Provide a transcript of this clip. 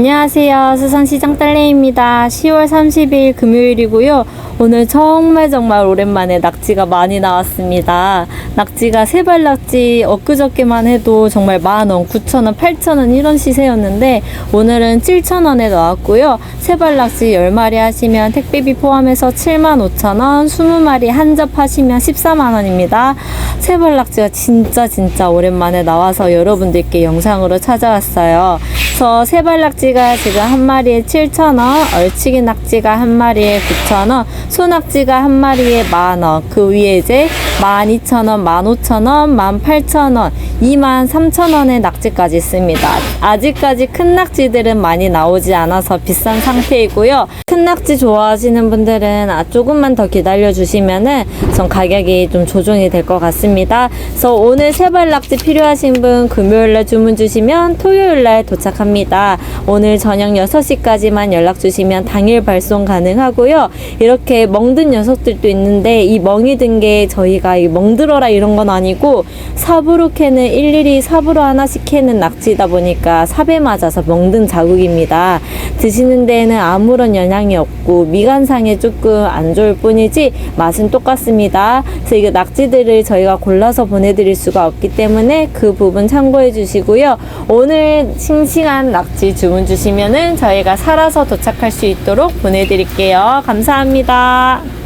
안녕하세요. 수산시장 딸내입니다. 10월 30일 금요일이고요. 오늘 정말 정말 오랜만에 낙지가 많이 나왔습니다. 낙지가 세발 낙지 엊그저께만 해도 정말 만원, 구천원, 팔천원 이런 시세였는데 오늘은 7천원에 나왔고요. 세발 낙지 10마리 하시면 택배비 포함해서 7만 5천원, 20마리 한 접 하시면 14만원입니다. 세발 낙지가 진짜 진짜 오랜만에 나와서 여러분들께 영상으로 찾아왔어요. 그래서 세발 낙지가 지금 한 마리에 7,000원, 얼치기 낙지가 한 마리에 9,000원, 소낙지가 한 마리에 만원, 그 위에 이제 12,000원, 15,000원, 18,000원, 23,000원의 낙지까지 있습니다. 아직까지 큰 낙지들은 많이 나오지 않아서 비싼 상태이고요. 큰 낙지 좋아하시는 분들은 아, 조금만 더 기다려 주시면은 전 가격이 좀 조정이 될 것 같습니다. 그래서 오늘 세발 낙지 필요하신 분 금요일날 주문 주시면 토요일날 도착합니다. 오늘 저녁 6시까지만 연락 주시면 당일 발송 가능하고요. 이렇게 멍든 녀석들도 있는데 이 멍이 든 게 저희가 이 멍들어라 이런 건 아니고 삽으로 캐는 일일이 삽으로 하나씩 캐는 낙지다 보니까 삽에 맞아서 멍든 자국입니다. 드시는 데에는 아무런 영향 이 없고 미간상에 조금 안 좋을 뿐이지 맛은 똑같습니다. 그래서 이거 낙지들을 저희가 골라서 보내드릴 수가 없기 때문에 그 부분 참고해 주시고요. 오늘 싱싱한 낙지 주문 주시면은 저희가 살아서 도착할 수 있도록 보내드릴게요. 감사합니다.